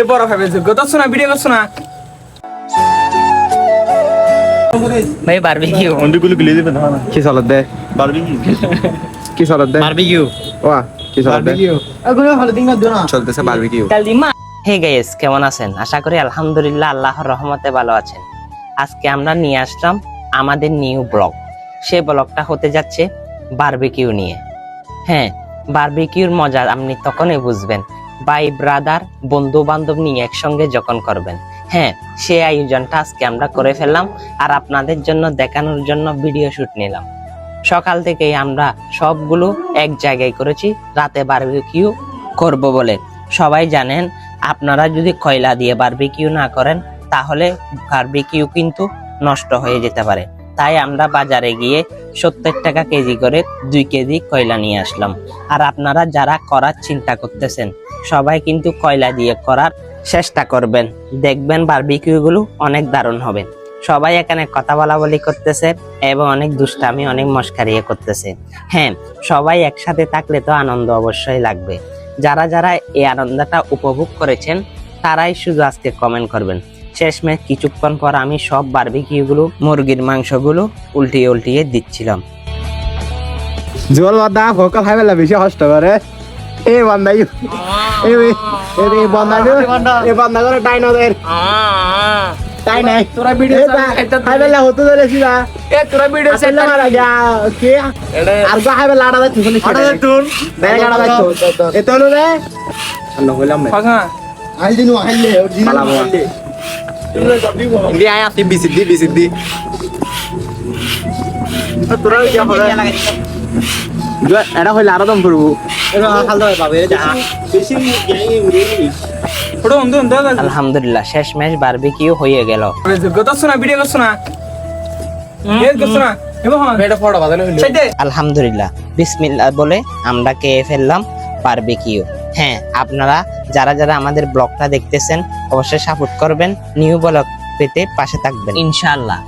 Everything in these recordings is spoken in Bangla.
এ বড় ভাবে যোগ্য তো শোনা ভিডিও করছ না ভাই বারবিকিউ গিলে দিবেন হ্যাঁ কি চলত দে বারবি কি চলত দে বারবিকিউ ওয়া কি চলত দে এগুলো ভালো দিন না দোনা। চলতেছে বারবিকিউ হে গাইস কেমন আছেন? আশা করি আলহামদুলিল্লাহ আল্লাহর রহমতে ভালো আছেন। আজকে আমরা নিয়ে আসলাম আমাদের নিউ ব্লগ সেই ব্লগটা হতে যাচ্ছে বারবিকিউ নিয়ে। হ্যাঁ বারবিকিউর মজা আপনি তখনই বুঝবেন। ভাই ব্রাদার বন্ধু বান্ধব নিয়ে একসঙ্গে যখন করবেন। হ্যাঁ সেই আয়োজনটা আজকে আমরা করে ফেললাম আর আপনাদের জন্য দেখানোর জন্য ভিডিও শুট নিলাম। সকাল থেকেই আমরা সবগুলো এক জায়গায় করেছি, রাতে বারবিকিউ করব বলে। সবাই জানেন, আপনারা যদি কয়লা দিয়ে বারবিকিউ না করেন, তাহলে বারবিকিউ কিন্তু নষ্ট হয়ে যেতে পারে। তাই আমরা বাজারে গিয়ে সত্তর টাকা কেজি করে দুই কেজি কয়লা নিয়ে আসলাম। আর আপনারা যারা করার চিন্তা করতেছেন, সবাই কিন্তু কয়লা দিয়ে করার চেষ্টা করবেন। দেখবেন বারবিকিউ গুলো অনেক দারুণ হবে। সবাই এখানে কথা বলা বলি করতেছে এবং অনেক দুষ্টামি, অনেক মস্কারিয়ে করতেছে। হ্যাঁ সবাই একসাথে থাকলে তো আনন্দ অবশ্যই লাগবে। যারা যারা এই আনন্দটা উপভোগ করেছেন, তারাই শুধু আজকে কমেন্ট করবেন। শেষমেশ কিছুক্ষণ পর আমি সব বারবিকিউগুলো মুরগির মাংসগুলো উল্টিয়ে উল্টিয়ে দিচ্ছিলাম। জল বাদা ভোকাল হাই বেলা বেশি কষ্ট করে। এ বান্দা ইউ। এ এ এ বান্দা এ বান্দা করে টাই না দের টাই নাই। তোরা ভিডিও হাই বেলা হতে ধরে সিলা এ তোরা ভিডিও আসলে মারা গয়া। কে? আর গো হাই বেলা আড়া দে তুই আড়া দে তুই দে আড়া দে এ তো রে। হইলাম না আই দিনু আইলে পালাবো। আইলে কি উড়ে ওটা অন্ধ অন্ধ আলহামদুলিল্লাহ শেষমেশ বারবিকিউ হয়ে গেল। ভিডিও না না আলহামদুলিল্লাহ বিসমিল্লাহ বলে আমরা খেয়ে ফেললাম বারবিকিউ। হ্যাঁ আপনারা যারা যারা আমাদের ব্লগটা দেখতেছেন, অবশ্যই সাপোর্ট করবেন। নিউ ব্লগ পেতে পাশে থাকবেন। ইনশাআল্লাহ।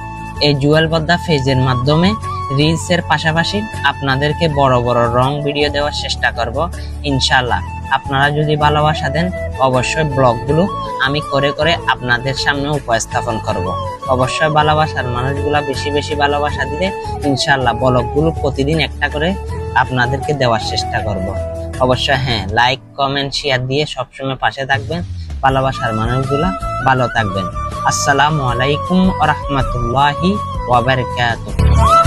এই জুয়েল পদ্মা ফেজের মাধ্যমে রিলসের পাশাপাশি আপনাদেরকে বড় বড় রং ভিডিও দেওয়ার চেষ্টা করব। ইনশাআল্লাহ। আপনারা যদি ভালোবাসা দেন, অবশ্যই ব্লগগুলো আমি করে করে আপনাদের সামনে উপস্থাপন করব। অবশ্যই ভালোবাসার মানুষগুলা বেশি বেশি ভালোবাসা দিলে ইনশাআল্লাহ ব্লগগুলো প্রতিদিন একটা করে আপনাদেরকে দেওয়ার চেষ্টা করব। অবশ্যই হ্যাঁ লাইক কমেন্ট শেয়ার দিয়ে সবসময় পাশে থাকবেন। ভালোবাসার মানুষগুলা ভালো থাকবেন। আসসালামু আলাইকুম ওয়া রাহমাতুল্লাহি ওয়া বারাকাতুহু।